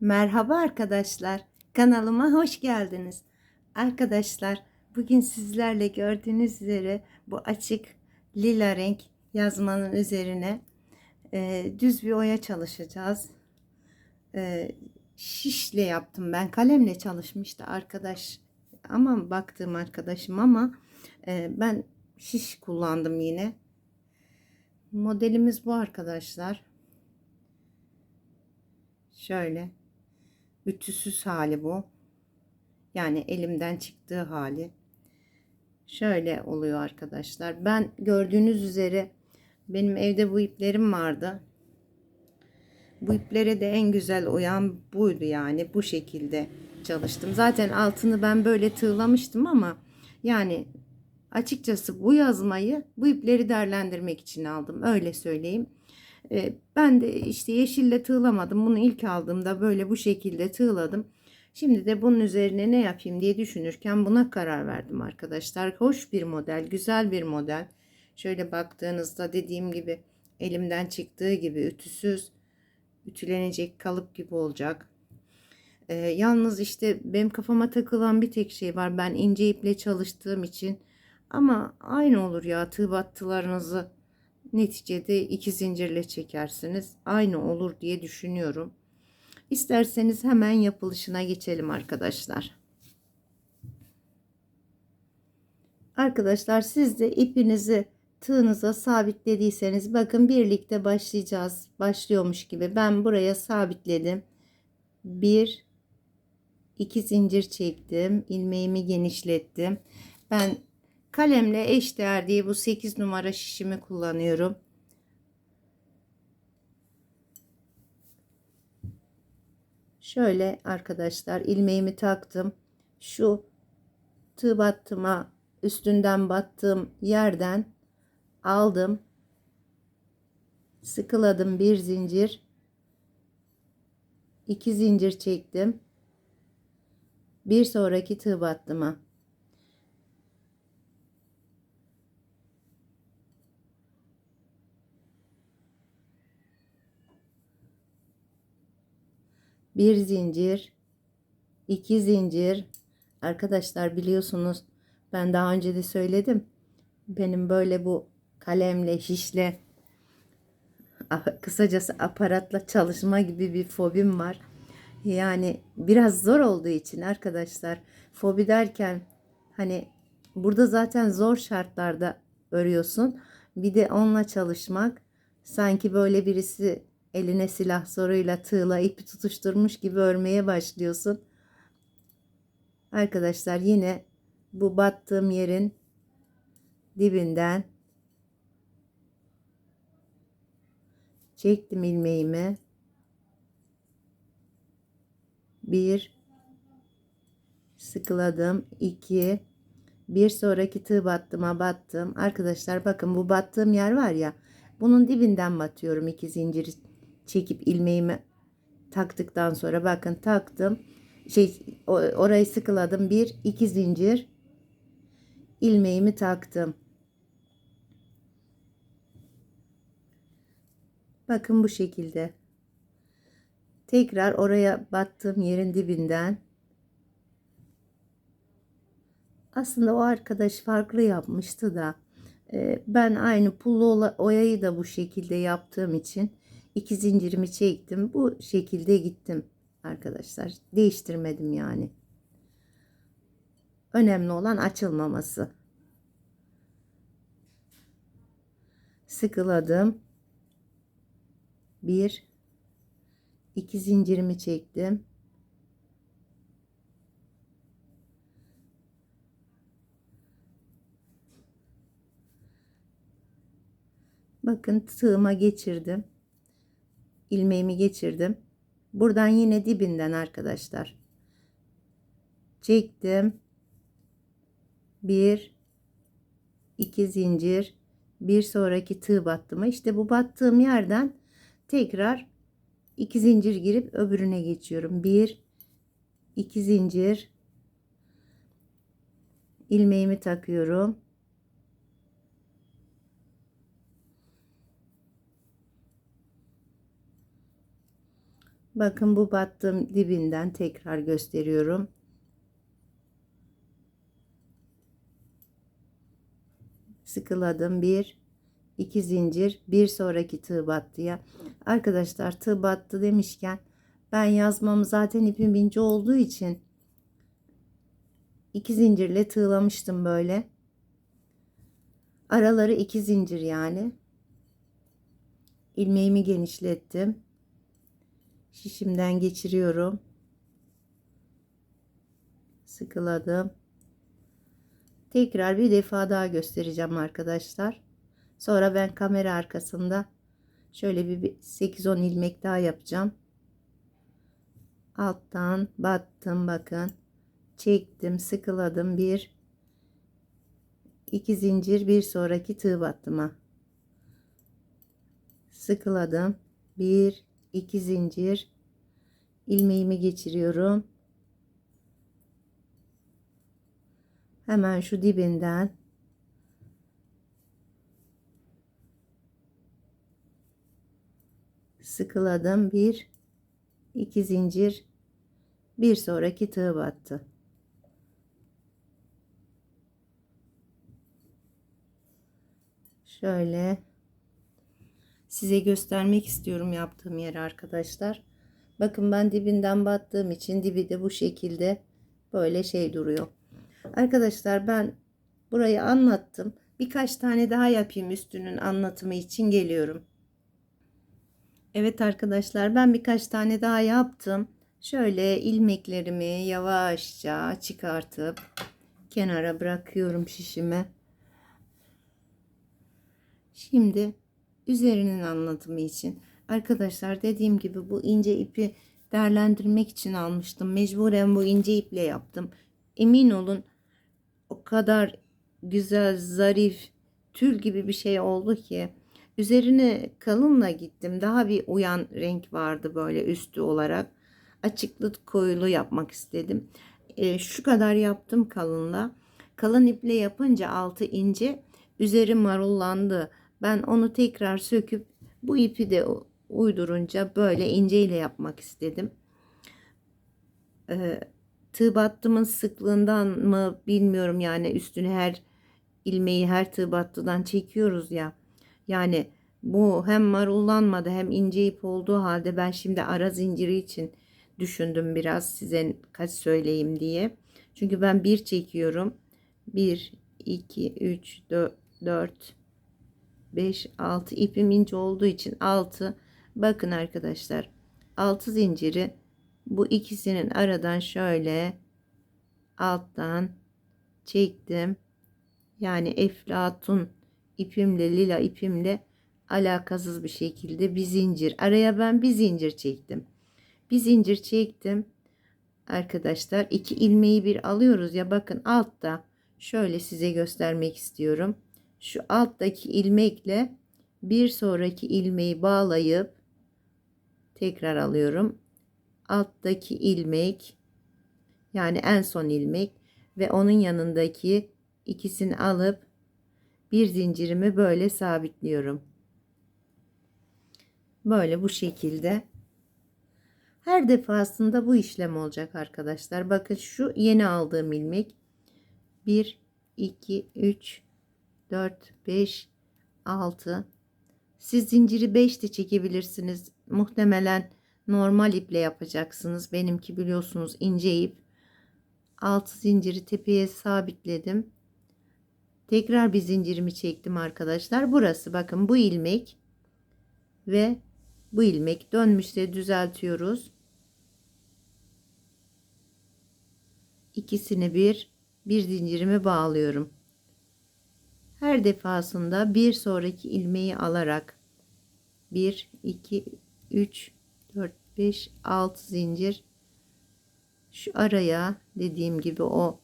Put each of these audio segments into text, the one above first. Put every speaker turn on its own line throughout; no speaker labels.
Merhaba arkadaşlar. Kanalıma hoş geldiniz. Arkadaşlar bugün sizlerle gördüğünüz üzere bu açık lila renk yazmanın üzerine e, düz bir oya çalışacağız. E, şişle yaptım ben. Kalemle çalışmıştı arkadaş. Ama baktığım arkadaşım ama e, ben şiş kullandım yine. Modelimiz bu arkadaşlar. Şöyle ütüsüz hali bu. Yani elimden çıktığı hali. Şöyle oluyor arkadaşlar. Ben gördüğünüz üzere benim evde bu iplerim vardı. Bu iplere de en güzel uyan buydu yani bu şekilde çalıştım. Zaten altını ben böyle tığlamıştım ama yani açıkçası bu yazmayı bu ipleri değerlendirmek için aldım. Öyle söyleyeyim. Ee, ben de işte yeşille tığlamadım. Bunu ilk aldığımda böyle bu şekilde tığladım. Şimdi de bunun üzerine ne yapayım diye düşünürken buna karar verdim arkadaşlar. Hoş bir model, güzel bir model. Şöyle baktığınızda dediğim gibi elimden çıktığı gibi ütüsüz, ütülenecek kalıp gibi olacak. Ee, yalnız işte benim kafama takılan bir tek şey var. Ben ince iple çalıştığım için ama aynı olur ya tığ battılarınızı neticede iki zincirle çekersiniz. Aynı olur diye düşünüyorum. İsterseniz hemen yapılışına geçelim arkadaşlar. Arkadaşlar siz de ipinizi tığınıza sabitlediyseniz bakın birlikte başlayacağız. Başlıyormuş gibi ben buraya sabitledim. Bir iki zincir çektim. ilmeğimi genişlettim. Ben kalemle eşdeğer diye bu 8 numara şişimi kullanıyorum. Şöyle arkadaşlar ilmeğimi taktım. Şu tığ battıma üstünden battığım yerden aldım. Sıkıladım bir zincir. iki zincir çektim. Bir sonraki tığ battıma bir zincir, iki zincir. Arkadaşlar biliyorsunuz ben daha önce de söyledim. Benim böyle bu kalemle, şişle kısacası aparatla çalışma gibi bir fobim var. Yani biraz zor olduğu için arkadaşlar fobi derken hani burada zaten zor şartlarda örüyorsun. Bir de onunla çalışmak sanki böyle birisi eline silah zoruyla tığla ipi tutuşturmuş gibi örmeye başlıyorsun. Arkadaşlar yine bu battığım yerin dibinden çektim ilmeğimi. Bir sıkıladım. iki bir sonraki tığ battıma battım. Arkadaşlar bakın bu battığım yer var ya bunun dibinden batıyorum iki zincir çekip ilmeğimi taktıktan sonra bakın taktım. Şey orayı sıkıladım. Bir iki zincir ilmeğimi taktım. Bakın bu şekilde. Tekrar oraya battığım yerin dibinden aslında o arkadaş farklı yapmıştı da e, ben aynı pullu oyayı da bu şekilde yaptığım için iki zincirimi çektim. Bu şekilde gittim arkadaşlar. Değiştirmedim yani. Önemli olan açılmaması. Sıkıladım. Bir, iki zincirimi çektim. Bakın tığıma geçirdim ilmeğimi geçirdim. Buradan yine dibinden arkadaşlar. Çektim. Bir, iki zincir, bir sonraki tığ battıma. İşte bu battığım yerden tekrar iki zincir girip öbürüne geçiyorum. Bir, iki zincir, ilmeğimi takıyorum. Bakın bu battığım dibinden tekrar gösteriyorum. Sıkıladım bir iki zincir bir sonraki tığ battıya. Arkadaşlar tığ battı demişken ben yazmam zaten ipim ince olduğu için iki zincirle tığlamıştım böyle. Araları iki zincir yani. ilmeğimi genişlettim. Şişimden geçiriyorum. Sıkıladım. Tekrar bir defa daha göstereceğim arkadaşlar. Sonra ben kamera arkasında şöyle bir 8-10 ilmek daha yapacağım. Alttan battım bakın. Çektim, sıkıladım. Bir iki zincir bir sonraki tığ battıma. Sıkıladım. Bir iki zincir ilmeğimi geçiriyorum. Hemen şu dibinden sıkıladım. Bir iki zincir bir sonraki tığ battı. Şöyle size göstermek istiyorum yaptığım yeri arkadaşlar. Bakın ben dibinden battığım için dibi de bu şekilde böyle şey duruyor. Arkadaşlar ben burayı anlattım. Birkaç tane daha yapayım üstünün anlatımı için geliyorum. Evet arkadaşlar ben birkaç tane daha yaptım. Şöyle ilmeklerimi yavaşça çıkartıp kenara bırakıyorum şişime. Şimdi üzerinin anlatımı için arkadaşlar dediğim gibi bu ince ipi değerlendirmek için almıştım. Mecburen bu ince iple yaptım. Emin olun o kadar güzel, zarif, tül gibi bir şey oldu ki üzerine kalınla gittim. Daha bir uyan renk vardı böyle üstü olarak. Açıklı koyulu yapmak istedim. E, şu kadar yaptım kalınla. Kalın iple yapınca altı ince, üzeri marullandı. Ben onu tekrar söküp bu ipi de uydurunca böyle ince ile yapmak istedim. Ee, tığ battımın sıklığından mı bilmiyorum yani üstüne her ilmeği her tığ battıdan çekiyoruz ya. Yani bu hem marullanmadı hem ince ip olduğu halde ben şimdi ara zinciri için düşündüm biraz size kaç söyleyeyim diye. Çünkü ben bir çekiyorum. 1, 2, 3, 4, 4 5 6 ipim ince olduğu için 6 bakın arkadaşlar 6 zinciri bu ikisinin aradan şöyle alttan çektim. Yani eflatun ipimle lila ipimle alakasız bir şekilde bir zincir. Araya ben bir zincir çektim. Bir zincir çektim. Arkadaşlar iki ilmeği bir alıyoruz ya. Bakın altta şöyle size göstermek istiyorum şu alttaki ilmekle bir sonraki ilmeği bağlayıp tekrar alıyorum. Alttaki ilmek yani en son ilmek ve onun yanındaki ikisini alıp bir zincirimi böyle sabitliyorum. Böyle bu şekilde. Her defasında bu işlem olacak arkadaşlar. Bakın şu yeni aldığım ilmek. 1 2 3 4, 5, 6. Siz zinciri 5 de çekebilirsiniz. Muhtemelen normal iple yapacaksınız. Benimki biliyorsunuz ince ip. 6 zinciri tepeye sabitledim. Tekrar bir zincirimi çektim arkadaşlar. Burası bakın bu ilmek ve bu ilmek dönmüşse düzeltiyoruz. İkisini bir bir zincirimi bağlıyorum. Her defasında bir sonraki ilmeği alarak 1 2 3 4 5 6 zincir. Şu araya dediğim gibi o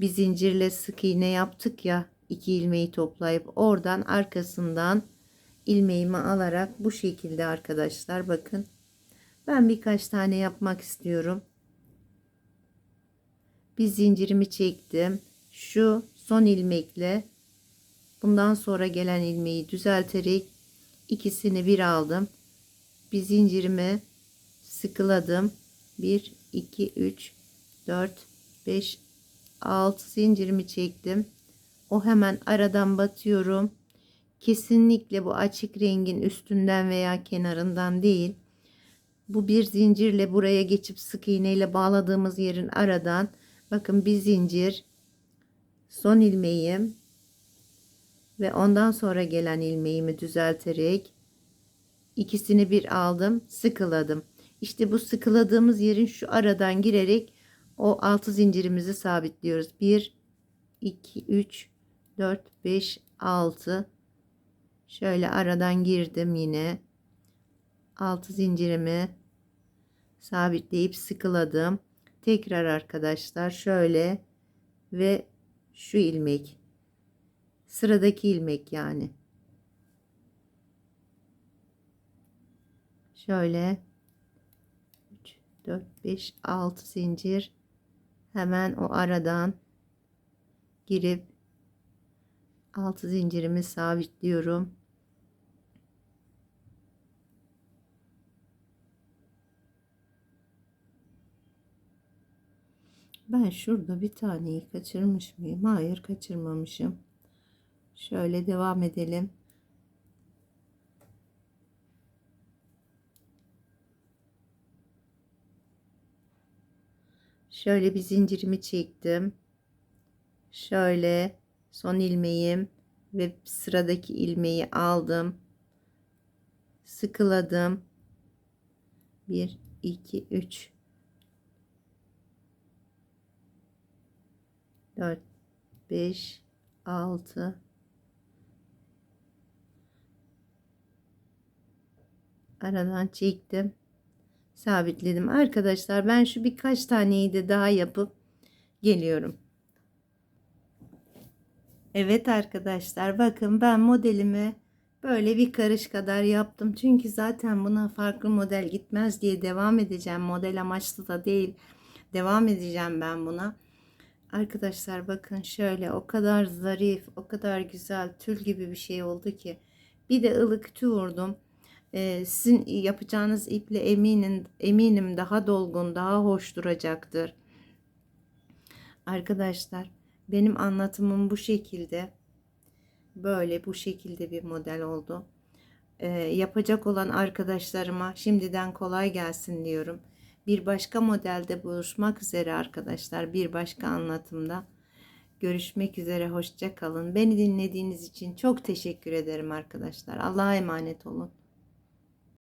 bir zincirle sık iğne yaptık ya iki ilmeği toplayıp oradan arkasından ilmeğimi alarak bu şekilde arkadaşlar bakın. Ben birkaç tane yapmak istiyorum. Bir zincirimi çektim. Şu son ilmekle Bundan sonra gelen ilmeği düzelterek ikisini bir aldım. Bir zincirimi sıkıladım. 1 2 3 4 5 6 zincirimi çektim. O hemen aradan batıyorum. Kesinlikle bu açık rengin üstünden veya kenarından değil. Bu bir zincirle buraya geçip sık iğneyle bağladığımız yerin aradan. Bakın bir zincir. Son ilmeğim ve ondan sonra gelen ilmeğimi düzelterek ikisini bir aldım sıkıladım. İşte bu sıkıladığımız yerin şu aradan girerek o altı zincirimizi sabitliyoruz. 1 2 3 4 5 6 şöyle aradan girdim yine. 6 zincirimi sabitleyip sıkıladım. Tekrar arkadaşlar şöyle ve şu ilmek sıradaki ilmek yani şöyle 3 4 5 6 zincir hemen o aradan girip 6 zincirimi sabitliyorum Ben şurada bir taneyi kaçırmış mıyım? Hayır kaçırmamışım. Şöyle devam edelim. Şöyle bir zincirimi çektim. Şöyle son ilmeğim ve sıradaki ilmeği aldım. Sıkıladım. 1 2 3 4 5 6 aradan çektim. Sabitledim. Arkadaşlar ben şu birkaç taneyi de daha yapıp geliyorum. Evet arkadaşlar bakın ben modelimi böyle bir karış kadar yaptım. Çünkü zaten buna farklı model gitmez diye devam edeceğim. Model amaçlı da değil. Devam edeceğim ben buna. Arkadaşlar bakın şöyle o kadar zarif, o kadar güzel tül gibi bir şey oldu ki. Bir de ılık tüy vurdum. Ee, sizin yapacağınız iple eminim, eminim daha dolgun, daha hoş duracaktır. Arkadaşlar benim anlatımım bu şekilde. Böyle bu şekilde bir model oldu. Ee, yapacak olan arkadaşlarıma şimdiden kolay gelsin diyorum. Bir başka modelde buluşmak üzere arkadaşlar. Bir başka anlatımda. Görüşmek üzere. Hoşça kalın. Beni dinlediğiniz için çok teşekkür ederim arkadaşlar. Allah'a emanet olun.